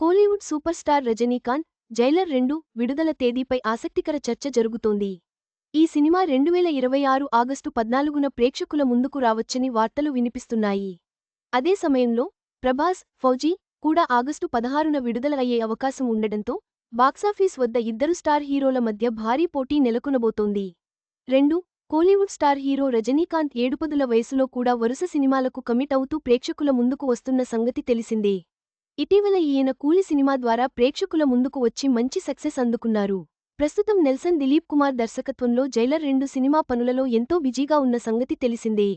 Kollywood super star Rajinikanth Jailer రెండు విడుదల తేదీపై ఆసక్తికర చర్చ జరుగుతోంది. ఈ సినిమా రెండువేల ఇరవై ఆరు ఆగస్టు పద్నాలుగున ప్రేక్షకుల ముందుకు రావచ్చని వార్తలు వినిపిస్తున్నాయి. అదే సమయంలో ప్రభాస్ ఫౌజీ కూడా ఆగస్టు పదహారున విడుదల అయ్యే అవకాశం ఉండడంతో బాక్సాఫీస్ వద్ద ఇద్దరు స్టార్ హీరోల మధ్య భారీ పోటీ నెలకొనబోతోంది. రెండు కోలీవుడ్ స్టార్ హీరో రజనీకాంత్ ఏడుపదుల వయసులో కూడా వరుస సినిమాలకు కమిట్ అవుతూ ప్రేక్షకుల ముందుకు వస్తున్న సంగతి తెలిసిందే. ఇటీవల ఈయన కూలి సినిమా ద్వారా ప్రేక్షకుల ముందుకు వచ్చి మంచి సక్సెస్ అందుకున్నారు. ప్రస్తుతం నెల్సన్ దిలీప్ కుమార్ దర్శకత్వంలో జైలర్ రెండు సినిమా పనులలో ఎంతో బిజీగా ఉన్న సంగతి తెలిసిందే.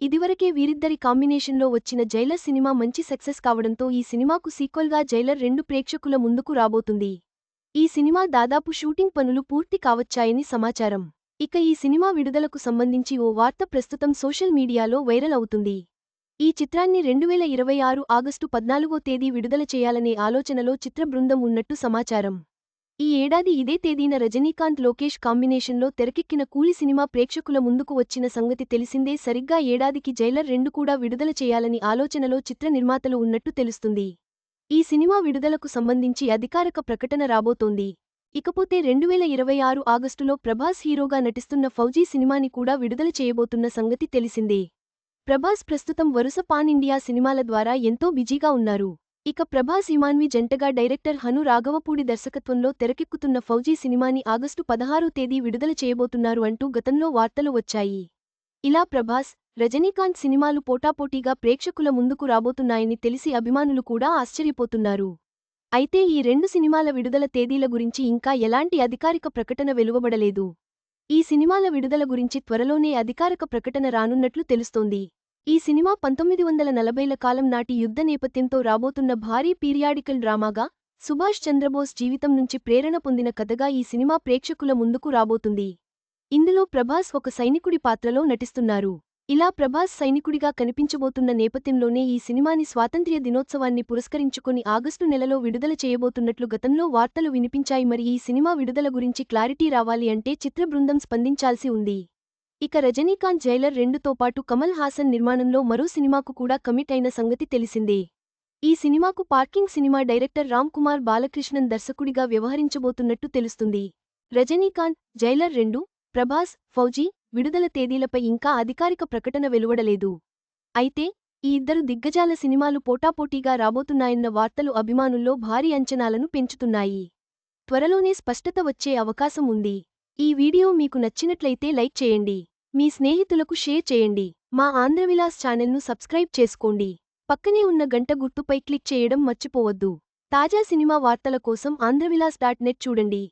ఇదివరకే వీరిద్దరి కాంబినేషన్లో వచ్చిన జైలర్ సినిమా మంచి సక్సెస్ కావడంతో ఈ సినిమాకు సీక్వల్గా జైలర్ రెండు ప్రేక్షకుల ముందుకు రాబోతుంది. ఈ సినిమా దాదాపు షూటింగ్ పనులు పూర్తి కావచ్చాయని సమాచారం. ఇక ఈ సినిమా విడుదలకు సంబంధించి ఓ వార్త ప్రస్తుతం సోషల్ మీడియాలో వైరల్ అవుతుంది. ఈ చిత్రాన్ని రెండువేల ఇరవై ఆరు ఆగస్టు పద్నాలుగో తేదీ విడుదల చేయాలనే ఆలోచనలో చిత్ర బృందం ఉన్నట్టు సమాచారం. ఈ ఏడాది ఇదే తేదీన రజనీకాంత్ లోకేష్ కాంబినేషన్లో తెరకెక్కిన కూలి సినిమా ప్రేక్షకుల ముందుకు వచ్చిన సంగతి తెలిసిందే సరిగ్గా ఏడాదికి జైలర్ రెండు కూడా విడుదల చేయాలని ఆలోచనలో చిత్ర నిర్మాతలు ఉన్నట్టు తెలుస్తుంది. ఈ సినిమా విడుదలకు సంబంధించి అధికారక ప్రకటన రాబోతోంది. ఇకపోతే రెండువేల ఇరవై ఆరు ఆగస్టులో ప్రభాస్ హీరోగా నటిస్తున్న ఫౌజీ సినిమాని కూడా విడుదల చేయబోతున్న సంగతి తెలిసిందే. ప్రభాస్ ప్రస్తుతం వరుస పాన్ ఇండియా సినిమాల ద్వారా ఎంతో బిజీగా ఉన్నారు. ఇక ప్రభాస్ ఇమాన్వి జంటగా డైరెక్టర్ హను రాఘవపూడి దర్శకత్వంలో తెరకెక్కుతున్న ఫౌజీ సినిమాని ఆగస్టు పదహారు తేదీ విడుదల చేయబోతున్నారు అంటూ గతంలో వార్తలు వచ్చాయి. ఇలా ప్రభాస్ రజనీకాంత్ సినిమాలు పోటాపోటీగా ప్రేక్షకుల ముందుకు రాబోతున్నాయని తెలిసి అభిమానులు కూడా ఆశ్చర్యపోతున్నారు. అయితే ఈ రెండు సినిమాల విడుదల తేదీల గురించి ఇంకా ఎలాంటి అధికారిక ప్రకటన వెలువబడలేదు. ఈ సినిమాల విడుదల గురించి త్వరలోనే అధికారిక ప్రకటన రానున్నట్లు తెలుస్తోంది. ఈ సినిమా పంతొమ్మిది వందల నలభైల కాలం నాటి యుద్ధ నేపథ్యంతో రాబోతున్న భారీ పీరియాడికల్ డ్రామాగా సుభాష్ చంద్రబోస్ జీవితం నుంచి ప్రేరణ పొందిన కథగా ఈ సినిమా ప్రేక్షకుల ముందుకు రాబోతుంది. ఇందులో ప్రభాస్ ఒక సైనికుడి పాత్రలో నటిస్తున్నారు. ఇలా ప్రభాస్ సైనికుడిగా కనిపించబోతున్న నేపథ్యంలోనే ఈ సినిమాని స్వాతంత్ర్య దినోత్సవాన్ని పురస్కరించుకుని ఆగస్టు నెలలో విడుదల చేయబోతున్నట్లు గతంలో వార్తలు వినిపించాయి. మరి ఈ సినిమా విడుదల గురించి క్లారిటీ రావాలి అంటే చిత్ర బృందం స్పందించాల్సి ఉంది. ఇక రజనీకాంత్ జైలర్ రెండుతో పాటు కమల్ హాసన్ నిర్మాణంలో మరో సినిమాకు కూడా కమిట్ అయిన సంగతి తెలిసిందే. ఈ సినిమాకు Parking cinema director Ram Kumar Balakrishnan దర్శకుడిగా వ్యవహరించబోతున్నట్టు తెలుస్తుంది. రజనీకాంత్ జైలర్ రెండు ప్రభాస్ ఫౌజీ విడుదల తేదీలపై ఇంకా అధికారిక ప్రకటన వెలువడలేదు. అయితే ఈ ఇద్దరు దిగ్గజాల సినిమాలు పోటాపోటీగా రాబోతున్నాయన్న వార్తలు అభిమానుల్లో భారీ అంచనాలను పెంచుతున్నాయి. త్వరలోనే స్పష్టత వచ్చే అవకాశం ఉంది. ఈ వీడియో మీకు నచ్చినట్లయితే లైక్ చేయండి. మీ స్నేహితులకు షేర్ చేయండి. మా ఆంధ్రవిలాస్ ఛానల్ను సబ్స్క్రైబ్ చేసుకోండి. పక్కనే ఉన్న గంట గుర్తుపై క్లిక్ చేయడం మర్చిపోవద్దు. తాజా సినిమా వార్తల కోసం ఆంధ్రవిలాస్ డాట్ నెట్ చూడండి.